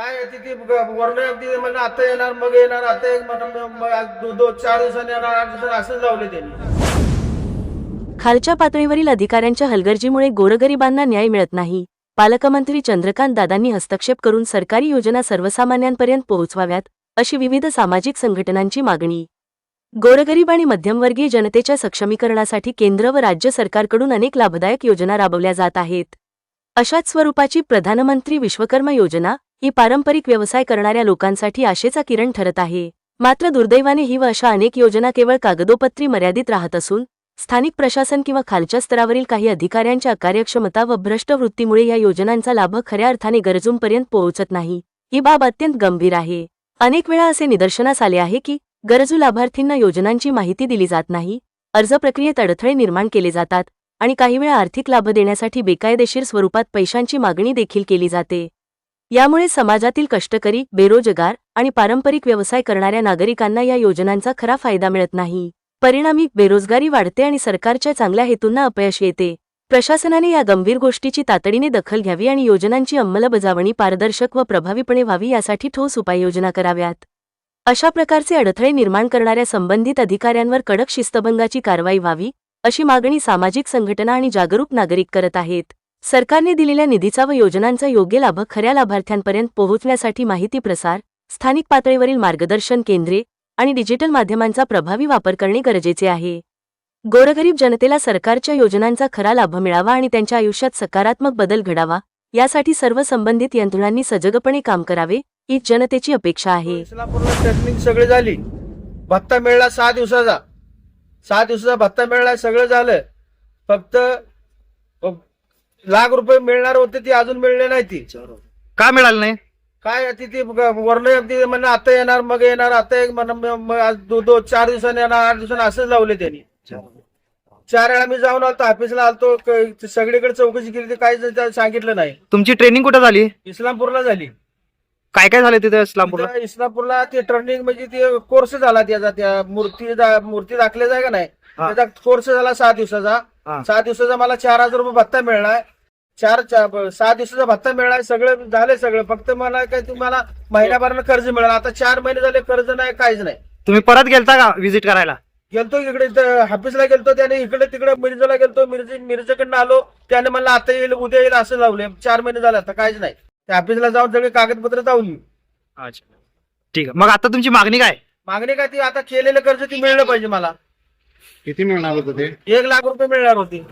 काय तिथे? वर्ण तिथे म्हणलं आता येणार मग येणार आता एक मग दो- चार दिवसांनी येणार आठ दिवसांनी असंच लावले त्यांनी. खालच्या पातळीवरील अधिकाऱ्यांच्या हलगर्जीमुळे गोरगरिबांना न्याय मिळत नाही. पालकमंत्री चंद्रकांत दादांनी हस्तक्षेप करून सरकारी योजना सर्वसामान्यांपर्यंत पोहोचवाव्यात अशी विविध सामाजिक संघटनांची मागणी. गोरगरीब आणि मध्यमवर्गीय जनतेच्या सक्षमीकरणासाठी केंद्र व राज्य सरकारकडून अनेक लाभदायक योजना राबवल्या जात आहेत. अशाच स्वरूपाची प्रधानमंत्री विश्वकर्मा योजना ही पारंपरिक व्यवसाय करणाऱ्या लोकांसाठी आशेचा किरण ठरत आहे. मात्र दुर्दैवाने ही व अशा अनेक योजना केवळ कागदोपत्री मर्यादित राहत असून स्थानिक प्रशासन किंवा खालच्या स्तरावरील काही अधिकाऱ्यांच्या अकार्यक्षमता व भ्रष्ट वृत्तीमुळे या योजनांचा लाभ खऱ्या अर्थाने गरजूंपर्यंत पोहोचत नाही. ही बाब अत्यंत गंभीर आहे. अनेक वेळा असे निदर्शनास आले आहे की गरजू लाभार्थींना योजनांची माहिती दिली जात नाही अर्ज प्रक्रियेत अडथळे निर्माण केले जातात आणि काही वेळा आर्थिक लाभ देण्यासाठी बेकायदेशीर स्वरूपात पैशांची मागणी देखील केली जाते. यामुळे समाजातील कष्टकरी बेरोजगार आणि पारंपरिक व्यवसाय करणाऱ्या नागरिकांना या योजनांचा खरा फायदा मिळत नाही. परिणामी बेरोजगारी वाढते आणि सरकारच्या चांगल्या हेतूंना अपयश येते. प्रशासनाने या गंभीर गोष्टीची तातडीने दखल घ्यावी आणि योजनांची अंमलबजावणी पारदर्शक व प्रभावीपणे व्हावी यासाठी ठोस उपाययोजना कराव्यात. अशा प्रकारचे अडथळे निर्माण करणाऱ्या संबंधित अधिकाऱ्यांवर कडक शिस्तभंगाची कारवाई व्हावी अशी मागणी सामाजिक संघटना आणि जागरूक नागरिक करत आहेत. सरकारने दिलेल्या निधीचा व योजनांचा योग्य लाभ खऱ्या लाभार्थ्यांपर्यंत पोहोचण्यासाठी माहिती प्रसार स्थानिक पातळीवरील मार्गदर्शन केंद्रे आणि डिजिटल माध्यमांचा प्रभावी वापर करणे गरजेचे आहे. गोरगरीब जनतेला सरकारच्या योजनांचा खरा लाभ मिळावा आणि त्यांच्या आयुष्यात सकारात्मक बदल घडावा यासाठी सर्व संबंधित यंत्रणांनी सजगपणे काम करावे ही जनतेची अपेक्षा आहे. सगळी झाली. भत्ता मिळला सहा दिवसाचा. सहा दिवसाचा भत्ता मिळाला सगळं झालं. फक्त लाख रुपये मिळणार होते ती अजून मिळले नाही ती. का मिळालं नाही? काय आहे तिथे वर्ण तिथे म्हणलं आता येणार मग येणार आता एक चार दिवसांनी येणार आठ दिवसांनी असंच लावले त्यांनी. चार वेळा मी जाऊन आलतो ऑफिसला आलतो सगळीकडे चौकशी केली ते काही सांगितलं नाही. तुमची ट्रेनिंग कुठे झाली? इस्लामपूरला झाली. काय काय झालं तिथे इस्लामपूरला? इस्लामपूरला ते ट्रेनिंग म्हणजे ते कोर्स झाला त्याचा त्या मूर्ती मूर्ती दाखले आहे का नाही. त्याचा कोर्स झाला सहा दिवसाचा. सहा दिवसाचा मला चार हजार रुपये भत्ता मिळणार. चार चा- सहा दिवसाचा भत्ता मिळणार सगळं झालं सगळं. फक्त मला काय तुम्हाला महिन्याभरानं कर्ज मिळालं. आता चार महिने झाले कर्ज नाही काहीच नाही. तुम्ही परत गेलता का व्हिजिट करायला? गेलतो इकडे इथं हाफिसला गेलतो त्याने इकडे तिकडे मिरजला गेलतो. मिरज मिरजेकडनं आलो. त्याने मला आता येईल उद्या येईल असं लावले चार महिने झाले आता काहीच नाही. त्या ऑफिसला जाऊन सगळे कागदपत्र जाऊन अच्छा. ठीक आहे. मग आता तुमची मागणी काय? मागणी काय ती आता केलेलं कर्ज ती मिळलं पाहिजे मला. किती मिळणार होतं ते? एक लाख रुपये मिळणार होती.